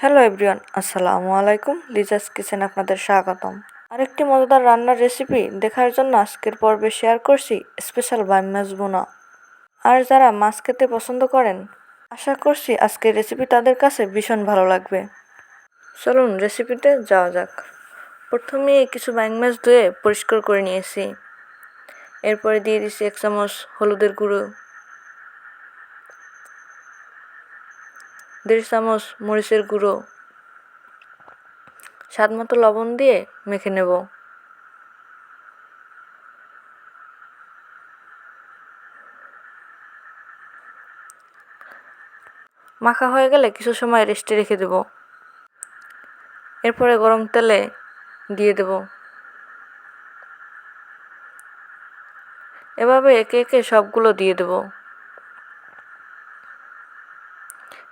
Hello everyone আসসালামু আলাইকুম Liza's kitchen আপনাদের স্বাগতম। আরেকটি মজাদার রান্নার রেসিপি দেখার জন্য আজকের পর্বে শেয়ার করছি স্পেশাল বাই মাছ বোনা আর যারা মাছ খেতে পছন্দ করেন, আশা করছি আজকের রেসিপি তাদের কাছে ভীষণ ভালো লাগবে। চলুন রেসিপিতে যাওয়া যাক। প্রথমে কিছু ব্যাং মাছ ধুয়ে পরিষ্কার করে নিয়েছি। এরপরে দিয়ে দিচ্ছি এক চামচ হলুদের গুঁড়ো। দেড় চামচ মরিচের গুঁড়ো। স্বাদ মতো লবণ দিয়ে মেখে নেব। মাখা হয়ে গেলে কিছু সময় রেস্টে রেখে দেব। এরপরে গরম তেলে দিয়ে দেব। এভাবে একে একে সবগুলো দিয়ে দেবো।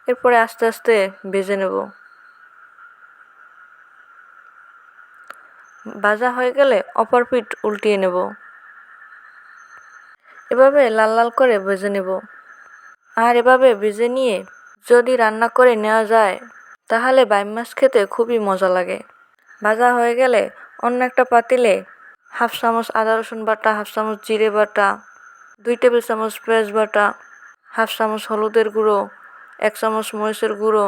এরপরে আস্তে আস্তে ভেজে নেব। ভাজা হয়ে গেলে অপর পিঠ উল্টিয়ে নেব। এভাবে লাল লাল করে ভেজে নেব। আর এভাবে ভেজে নিয়ে যদি রান্না করে নেওয়া যায়, তাহলে বাইম মাছ খেতে খুবই মজা লাগে। ভাজা হয়ে গেলে অন্য একটা পাতিলে হাফ চামচ আদা রসুন বাটা, হাফ চামচ জিরে বাটা, দুই টেবিল চামচ পেঁয়াজ বাটা, হাফ চামচ হলুদের গুঁড়ো এক চামচ মরিচের গুঁড়ো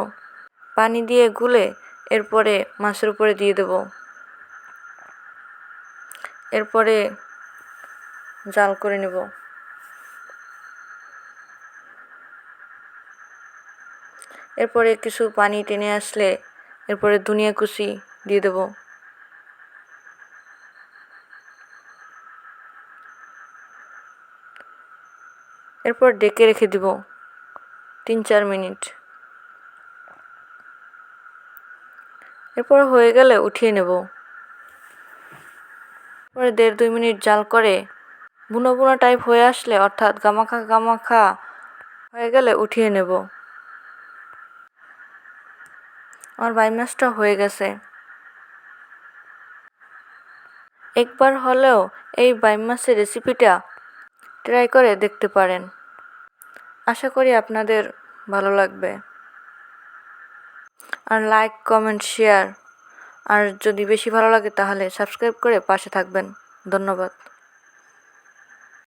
পানি দিয়ে গুলে এরপরে মাছের উপরে দিয়ে দেব। এরপরে জাল করে নেব। এরপরে কিছু পানি টেনে আসলে এরপরে ধনিয়া কুচি দিয়ে দেব। এরপর ডেকে রেখে দিব। তিন চার মিনিট। এরপর হয়ে গেলে উঠিয়ে নেব। পরে দেড় দুই মিনিট জাল করে বুনো বুনো টাইপ হয়ে আসলে অর্থাৎ গামাখা গামাখা হয়ে গেলে উঠিয়ে নেব। আমার বাই মাছটা হয়ে গেছে। একবার হলেও এই বাই মাছের রেসিপিটা ট্রাই করে দেখতে পারেন। আশা করি আপনাদের ভালো লাগবে। আর লাইক কমেন্ট শেয়ার আর যদি বেশি ভালো লাগে তাহলে সাবস্ক্রাইব করে পাশে থাকবেন। ধন্যবাদ।